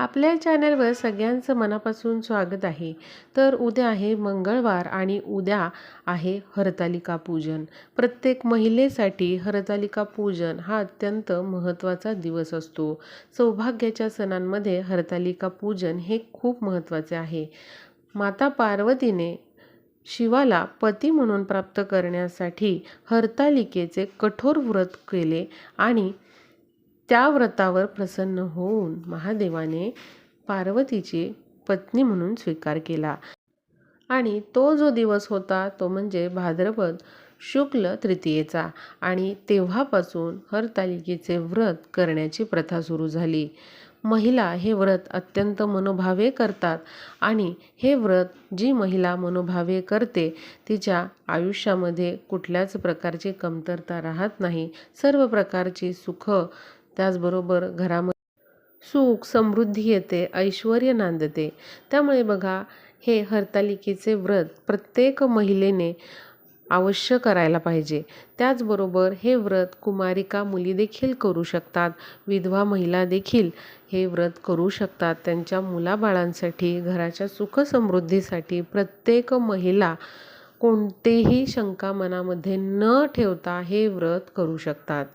आपल्या चॅनलवर सगळ्यांचं मनापासून स्वागत आहे. तर उद्या आहे मंगळवार आणि उद्या आहे हरतालिका पूजन. प्रत्येक महिलेसाठी हरतालिका पूजन हा अत्यंत महत्त्वाचा दिवस असतो. सौभाग्याच्या सणांमध्ये हरतालिका पूजन हे खूप महत्त्वाचे आहे. माता पार्वतीने शिवाला पती म्हणून प्राप्त करण्यासाठी हरतालिकेचे कठोर व्रत केले आणि त्या व्रतावर प्रसन्न होऊन महादेवाने पार्वतीची पत्नी म्हणून स्वीकार केला. आणि तो जो दिवस होता तो म्हणजे भाद्रपद शुक्ल तृतीयेचा. आणि तेव्हापासून हरतालिकेचे व्रत करण्याची प्रथा सुरू झाली. महिला हे व्रत अत्यंत मनोभावे करतात आणि हे व्रत जी महिला मनोभावे करते तिच्या आयुष्यामध्ये कुठल्याच प्रकारची कमतरता राहत नाही. सर्व प्रकारची सुख त्याचबरोबर घरामध्ये सुख समृद्धी येते ऐश्वर नांदते. त्यामुळे बघा हे हरतालिकेचे व्रत प्रत्येक महिलेने अवश्य करायला पाहिजे. त्याचबरोबर हे व्रत कुमारिका मुली देखील करू शकतात विधवा महिला देखील हे व्रत करू शकतात. त्यांच्या मुलाबाळांसाठी घराच्या सुख समृद्धीसाठी प्रत्येक महिला कोणतेही शंका मनामध्ये न ठेवता हे व्रत करू शकतात.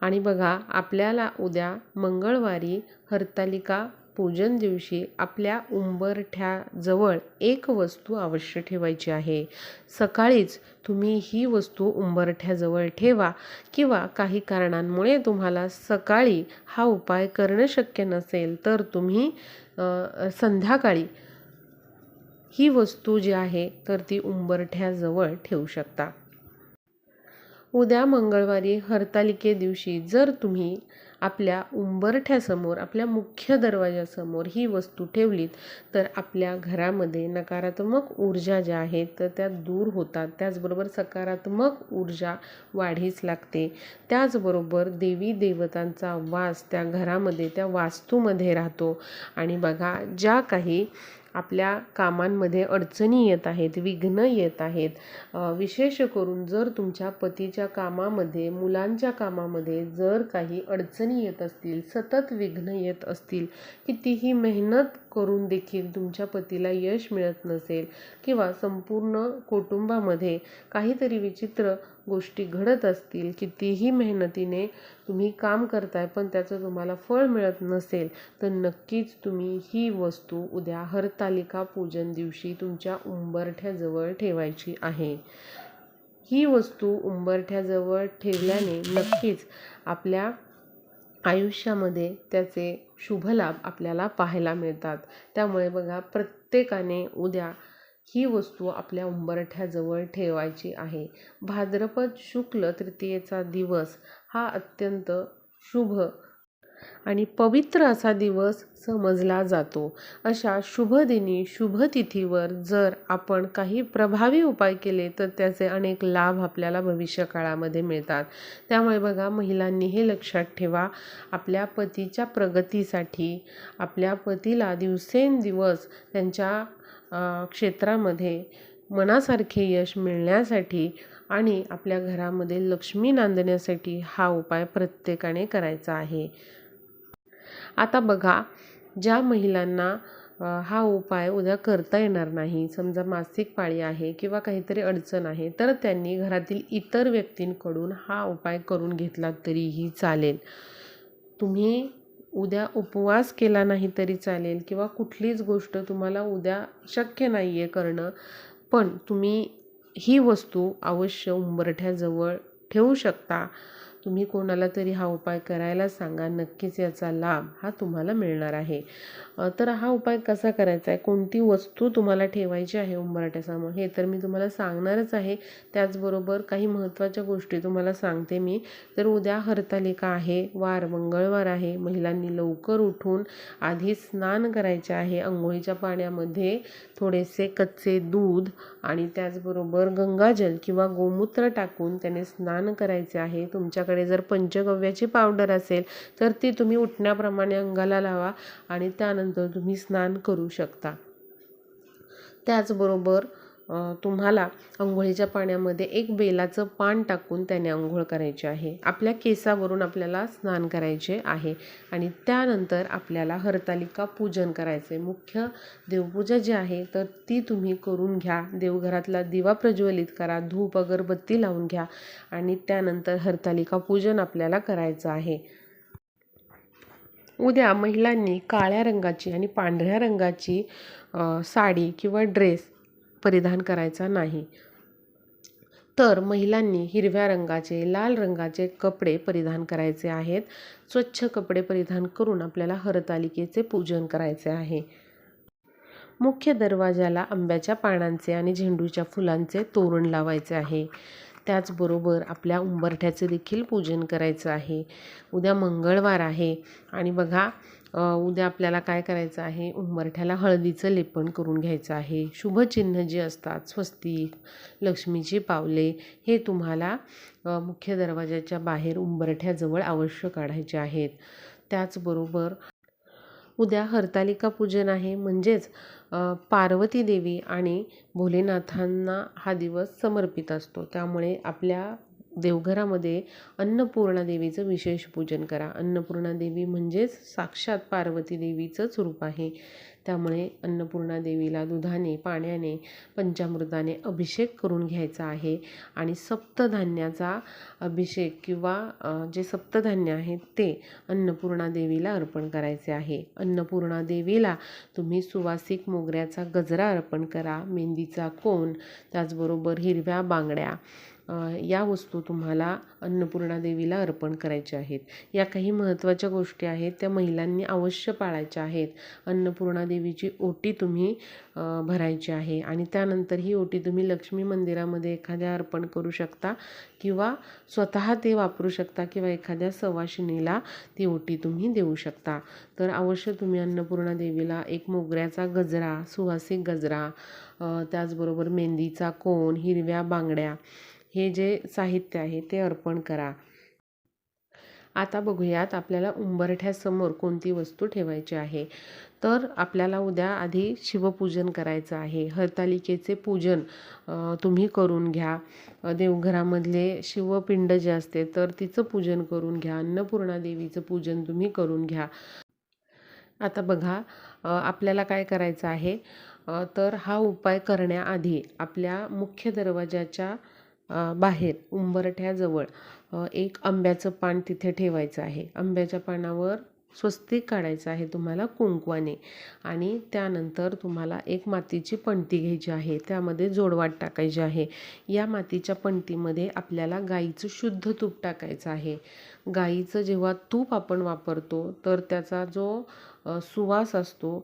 आणि बघा आपल्याला उद्या मंगळवारी हरतालिका पूजन दिवशी आपल्या उंबरठ्याजवळ एक वस्तू अवश्य ठेवायची आहे. सकाळीच तुम्ही ही वस्तू उंबरठ्याजवळ ठेवा किंवा काही कारणांमुळे तुम्हाला सकाळी हा उपाय करणं शक्य नसेल तर तुम्ही संध्याकाळी ही वस्तू जी आहे तर ती उंबरठ्याजवळ ठेवू शकता. उद्या मंगळवारी हरतालिके दिवशी जर तुम्ही आपल्या उंबरठ्यासमोर आपल्या मुख्य दरवाजासमोर ही वस्तू ठेवलीत तर आपल्या घरामध्ये नकारात्मक ऊर्जा ज्या आहेत तर त्या दूर होतात. त्याचबरोबर सकारात्मक ऊर्जा वाढीस लागते. त्याचबरोबर देवी देवतांचा वास त्या घरामध्ये त्या वास्तूमध्ये राहतो. आणि बघा ज्या काही आपल्या कामांमध्ये अडचणी येत आहेत विघ्न येत आहेत. विशेष करून जर तुमच्या पतीच्या कामामध्ये मुलांच्या कामामध्ये जर काही अडचणी येत असतील सतत विघ्न येत असतील कितीही मेहनत करून देखील तुमच्या पतीला यश मिळत नसेल किंवा संपूर्ण कुटुंबामध्ये काहीतरी विचित्र गोष्टी घडत असतील कितीही मेहनतीने तुम्ही काम करताय पण त्याचं तुम्हाला फळ मिळत नसेल तर नक्कीच तुम्ही ही वस्तू उद्या हरतालिका पूजन दिवशी तुमच्या उंबरठ्याजवळ ठेवायची आहे. ही वस्तू उंबरठ्याजवळ ठेवल्याने नक्कीच आपल्या आयुष्यामध्ये त्याचे शुभ लाभ आपल्याला पाहायला मिळतात. त्यामुळे बघा प्रत्येकाने उद्या ही वस्तू आपल्या उंबरठ्याजवळ ठेवायची आहे. भाद्रपद शुक्ल तृतीयेचा दिवस हा अत्यंत शुभ आणि पवित्र असा दिवस समजला जातो. अशा शुभदिनी शुभतिथीवर जर आपण काही प्रभावी उपाय केले तर त्याचे अनेक लाभ आपल्याला भविष्य काळामध्ये मिळतात. त्यामुळे बघा महिलांनी हे लक्षात ठेवा. आपल्या पतीच्या प्रगतीसाठी आपल्या पतीला दिवसेंदिवस त्यांच्या क्षेत्रामध्ये मनासारखे यश मिळण्यासाठी आणि आपल्या घरामध्ये लक्ष्मी नांदण्यासाठी हा उपाय प्रत्येकाने करायचा आहे. आता बघा ज्या महिलांना हा उपाय उद्या करता येणार नाही समजा मासिक पाळी आहे किंवा काहीतरी अडचण आहे तर त्यांनी घरातील इतर व्यक्तींकडून हा उपाय करून घेतला तरीही चालेल. तुम्ही उद्या उपवास केला नाही तरी चालेल किंवा कुठलीच गोष्ट तुम्हाला उद्या शक्य नाही आहे करणं पण तुम्ही ही वस्तू अवश्य उंबरठ्याजवळ ठेवू शकता. तुम्ही कोणाला तरी हा उपाय करायला सांगा नक्कीच याचा लाभ हा तुम्हाला मिळणार आहे. तर हा उपाय कसा करायचा आहे? कोणती वस्तू तुम्हाला ठेवायची आहे उंबरठ्यासमोर हे तर मी तुम्हाला सांगणारच आहे. त्याचबरोबर काही महत्त्वाच्या गोष्टी तुम्हाला सांगते मी. तर उद्या हरतालिका आहे वार मंगळवार आहे महिलांनी लवकर उठून आधी स्नान करायचे आहे. अंघोळीच्या पाण्यामध्ये थोडेसे कच्चे दूध आणि त्याचबरोबर गंगाजल किंवा गोमूत्र टाकून त्याने स्नान करायचे आहे. तुमच्या तुमच्याकडे जर पंचगव्याची पावडर असेल तर ती तुम्ही उठण्याप्रमाणे अंगाला लावा आणि त्यानंतर तुम्ही स्नान करू शकता. त्याचबरोबर तुम्हाला अंघोळीच्या पाण्यामध्ये एक बेलाचं पान टाकून त्याने अंघोळ करायची आहे. आपल्या केसावरून आपल्याला स्नान करायचे आहे आणि त्यानंतर आपल्याला हरतालिका पूजन करायचे मुख्य देवपूजा जी आहे तर ती तुम्ही करून घ्या. देवघरातला दिवा प्रज्वलित करा धूप अगरबत्ती लावून घ्या आणि त्यानंतर हरतालिका पूजन आपल्याला करायचं आहे. उद्या महिलांनी काळ्या रंगाची आणि पांढऱ्या रंगाची साडी किंवा ड्रेस परिधान करायचा नाही. तर महिलांनी हिरव्या रंगाचे लाल रंगाचे कपडे परिधान करायचे आहेत. स्वच्छ कपडे परिधान करून आपल्याला हरतालिकेचे पूजन करायचे आहे. मुख्य दरवाजाला आंब्याच्या पानांचे आणि झेंडूच्या फुलांचे तोरण लावायचे आहे. त्याचबरोबर आपल्या उंबरठ्याचे देखील पूजन करायचं आहे. उद्या मंगळवार आहे आणि बघा उद्या आपल्याला काय करायचं आहे? उंबरठ्याला हळदीचं लेपन करून घ्यायचं आहे. शुभचिन्ह जे असतात स्वस्तिक लक्ष्मीची पावले हे तुम्हाला मुख्य दरवाजाच्या बाहेर उंबरठ्याजवळ अवश्य काढायचे आहेत. त्याचबरोबर उद्या हरतालिका पूजन आहे. म्हणजेच पार्वती देवी आणि भोलेनाथांना हा दिवस समर्पित असतो. त्यामुळे आपल्या देवघरामध्ये अन्नपूर्णा देवीचं विशेष पूजन करा. अन्नपूर्णा देवी म्हणजेच साक्षात पार्वती देवीचंच रूप आहे. त्यामुळे अन्नपूर्णा देवीला दुधाने पाण्याने पंचामृताने अभिषेक करून घ्यायचा आहे. आणि सप्तधान्याचा अभिषेक किंवा जे सप्तधान्य आहेत ते अन्नपूर्णा देवीला अर्पण करायचे आहे. अन्नपूर्णा देवीला तुम्ही सुवासिक मोगऱ्याचा गजरा अर्पण करा. मेहंदीचा कोन त्याचबरोबर हिरव्या बांगड्या या वस्तू तुम्हाला अन्नपूर्णा देवीला अर्पण करायच्या आहेत. या काही महत्त्वाच्या गोष्टी आहेत त्या महिलांनी अवश्य पाळायच्या आहेत. अन्नपूर्णा देवीची ओटी तुम्ही भरायची आहे आणि त्यानंतर ही ओटी तुम्ही लक्ष्मी मंदिरामध्ये एखाद्या अर्पण करू शकता किंवा स्वतः ते वापरू शकता किंवा एखाद्या सवाशिणीला ती ओटी तुम्ही देऊ शकता. तर अवश्य तुम्ही अन्नपूर्णा देवीला एक मोगऱ्याचा गजरा सुवासिक गजरा त्याचबरोबर मेहंदीचा कोन हिरव्या बांगड्या हे जे साहित्य आहे ते अर्पण करा. आता बघूयात आपल्याला उंबरठ्यासमोर कोणती वस्तू ठेवायची आहे. तर आपल्याला उद्या आधी शिवपूजन करायचं आहे. हरतालिकेचे पूजन तुम्ही करून घ्या. देवघरामधले शिवपिंड जे असते तर तिचं पूजन करून घ्या. अन्नपूर्णा देवीचं पूजन तुम्ही करून घ्या. आता बघा आपल्याला काय करायचं आहे? तर हा उपाय करण्याआधी आपल्या मुख्य दरवाजाच्या बाहेर उंबरठ्याजवळ एक आंब्याचं पान तिथे ठेवायचं आहे. आंब्याच्या पानावर स्वस्तिक काढायचं आहे तुम्हाला कुंकवाने. आणि त्यानंतर तुम्हाला एक मातीची पणती घ्यायची आहे. त्यामध्ये जोडवाट टाकायची आहे. या मातीच्या पणतीमध्ये आपल्याला गाईचं शुद्ध तूप टाकायचं आहे. गाईचं जेव्हा तूप आपण वापरतो तर त्याचा जो सुवास असतो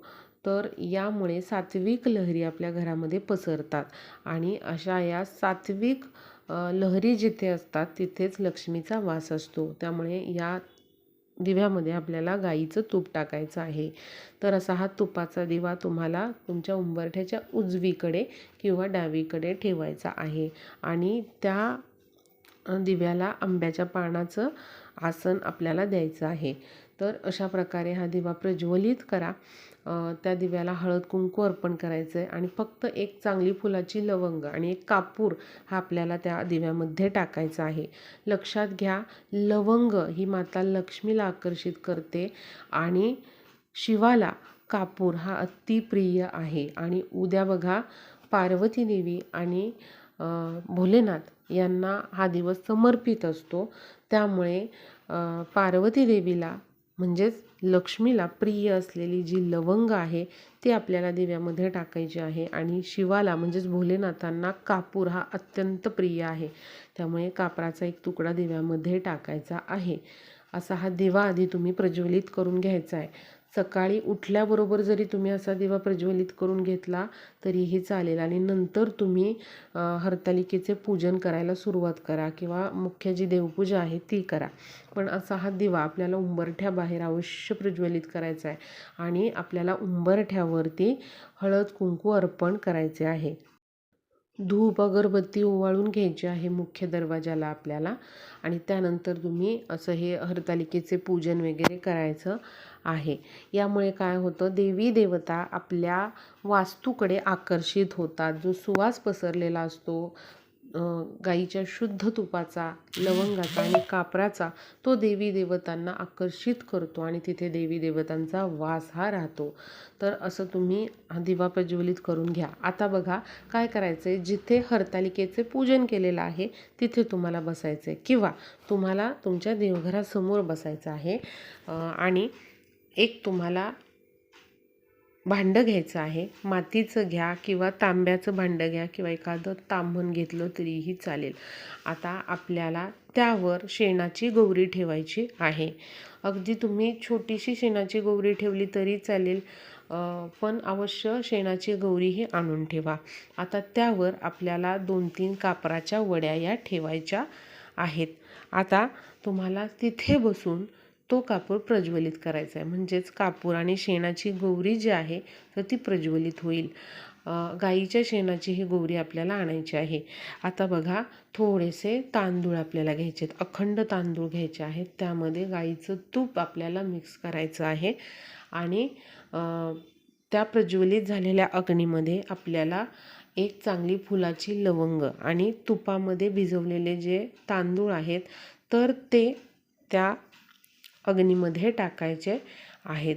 तर यामुळे सात्विक लहरी आपल्या घरामध्ये पसरतात. आणि अशा या सात्विक लहरी जिथे असतात तिथेच लक्ष्मीचा वास असतो. त्यामुळे या दिव्यामध्ये आपल्याला गाईचं तूप टाकायचं आहे. तर असा हा तुपाचा दिवा तुम्हाला तुमच्या उंबरठ्याच्या उजवीकडे किंवा डावीकडे ठेवायचा आहे. आणि त्या दिव्याला आंब्याच्या पानाचं आसन आपल्याला द्यायचं आहे. तर अशा प्रकारे हा दिवा प्रज्वलित करा. त्या दिव्याला हळद कुंकू अर्पण करायचं आहे आणि फक्त एक चांगली फुलाची लवंग आणि एक कापूर हा आपल्याला त्या दिव्यामध्ये टाकायचा आहे. लक्षात घ्या लवंग ही माता लक्ष्मीला आकर्षित करते आणि शिवाला कापूर हा अतिप्रिय आहे. आणि उद्या बघा पार्वती देवी आणि भोलेनाथ यांना हा दिवस समर्पित असतो. त्यामुळे पार्वती देवीला म्हणजेच लक्ष्मीला प्रिय असलेली जी लवंग आहे ती आपल्याला दिव्यामध्ये टाकायची आहे. आणि शिवाला म्हणजेच भोलेनाथांना कापूर हा अत्यंत प्रिय आहे. त्यामुळे कापराचा एक तुकडा दिव्यामध्ये टाकायचा आहे. असा हा दिवा आधी तुम्ही प्रज्वलित करून घ्यायचा आहे. सकाळी उठल्याबरोबर जरी तुम्ही असा दिवा प्रज्वलित करून घेतला तरीही चालेल. आणि नंतर तुम्ही हरतालिकेचे पूजन करायला सुरुवात करा किंवा मुख्य जी देवपूजा आहे ती करा. पण असा हा दिवा आपल्याला उंबरठ्याबाहेर अवश्य प्रज्वलित करायचा आहे. आणि आपल्याला उंबरठ्यावरती हळद कुंकू अर्पण करायचे आहे. धूप अगरबत्ती ओवाळून घ्यायची आहे मुख्य दरवाजाला आपल्याला. आणि त्यानंतर तुम्ही असं हे हरतालिकेचे पूजन वगैरे करायचं आहे. यामुळे काय होतं देवी देवता आपल्या वास्तूकडे आकर्षित होतात. जो सुवास पसरलेला असतो गाईच्या शुद्ध तुपाचा लवंगाचा आणि कापराचा तो देवी देवतांना आकर्षित करतो आणि तिथे देवी देवतांचा वास हा राहतो. तर असं तुम्ही दिवा प्रज्वलित करून घ्या. आता बघा काय करायचं आहे जिथे हरतालिकेचे पूजन केलेलं आहे तिथे तुम्हाला बसायचं आहे किंवा तुम्हाला तुमच्या देवघरासमोर बसायचं आहे. आणि एक तुम्हाला भांडं घ्यायचं आहे. मातीचं घ्या किंवा तांब्याचं भांडं घ्या किंवा एखादं तांबून घेतलं तरीही चालेल. आता आपल्याला त्यावर शेणाची गौरी ठेवायची आहे. अगदी तुम्ही छोटीशी शेणाची गौरी ठेवली तरी चालेल. पण अवश्य शेणाची गौरी ही आणून ठेवा. आता त्यावर आपल्याला दोन तीन कापराच्या वड्या या ठेवायच्या आहेत. आता तुम्हाला तिथे बसून तो कापूर प्रज्वलित करायचा आहे. म्हणजेच कापूर आणि शेणाची गौरी जी आहे तर ती प्रज्वलित होईल. गाईच्या शेणाची ही गोवरी आपल्याला आणायची आहे. आता बघा थोडेसे तांदूळ आपल्याला घ्यायचे आहेत. अखंड तांदूळ घ्यायचे आहेत. त्यामध्ये गाईचं तूप आपल्याला मिक्स करायचं आहे. आणि त्या प्रज्वलित झालेल्या अग्नीमध्ये आपल्याला एक चांगली फुलाची लवंग आणि तुपामध्ये भिजवलेले जे तांदूळ आहेत तर ते त्या अग्नीमध्ये टाकायचे आहेत.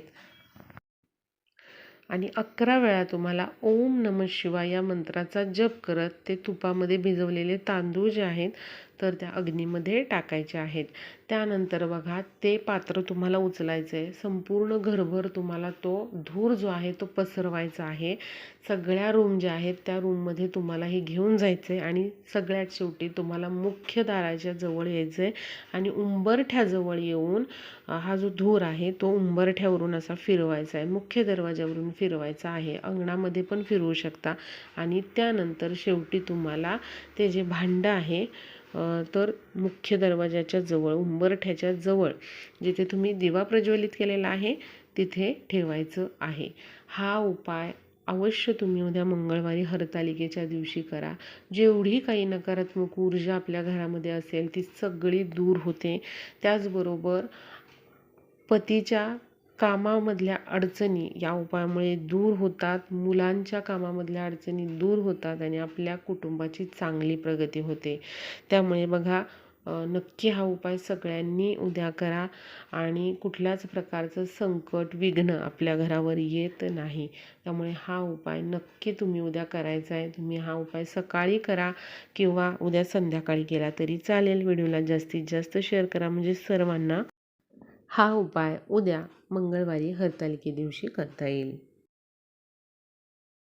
आणि अकरा वेळा तुम्हाला ओम नम शिवाय या मंत्राचा जप करत ते तुपामध्ये भिजवलेले तांदूळ जे आहेत तर त्या अग्नीमध्ये टाकायचे आहेत. त्यानंतर बघा ते पात्र तुम्हाला उचलायचं आहे संपूर्ण घरभर तुम्हाला तो धूर जो आहे तो पसरवायचा आहे. सगळ्या रूम ज्या आहेत त्या रूममध्ये तुम्हाला हे घेऊन जायचं आहे आणि सगळ्यात शेवटी तुम्हाला मुख्य दाराच्या जवळ यायचं आहे आणि उंबरठ्याजवळ येऊन हा जो धूर आहे तो उंबरठ्यावरून असा फिरवायचा आहे. मुख्य दरवाज्यावरून फिरवायचा आहे. अंगणामध्ये पण फिरवू शकता. आणि त्यानंतर शेवटी तुम्हाला ते जे भांडं आहे तर मुख्य दरवाजाच्या जवळ उंबरठ्याच्या जवळ जिथे तुम्ही दिवा प्रज्वलित केलेला आहे तिथे ठेवायचं आहे. हा उपाय अवश्य तुम्ही उद्या मंगळवारी हरतालिकेच्या दिवशी करा. जेवढी काही नकारात्मक ऊर्जा आपल्या घरामध्ये असेल ती सगळी दूर होते. त्याचबरोबर पतीच्या कामामधल्या अडचणी या उपायामुळे दूर होतात. मुलांच्या कामामधल्या अडचणी दूर होतात आणि आपल्या कुटुंबाची चांगली प्रगती होते. त्यामुळे बघा नक्की हा उपाय सगळ्यांनी उद्या करा आणि कुठल्याच प्रकारचं संकट विघ्न आपल्या घरावर येत नाही. त्यामुळे हा उपाय नक्की तुम्ही उद्या करायचा आहे. तुम्ही हा उपाय सकाळी करा किंवा उद्या संध्याकाळी केला तरी चालेल. व्हिडिओला जास्तीत जास्त शेअर करा. म्हणजे सर्वांना हा उपाय उद्या मंगळवारी हरतालिके दिवशी करता येईल.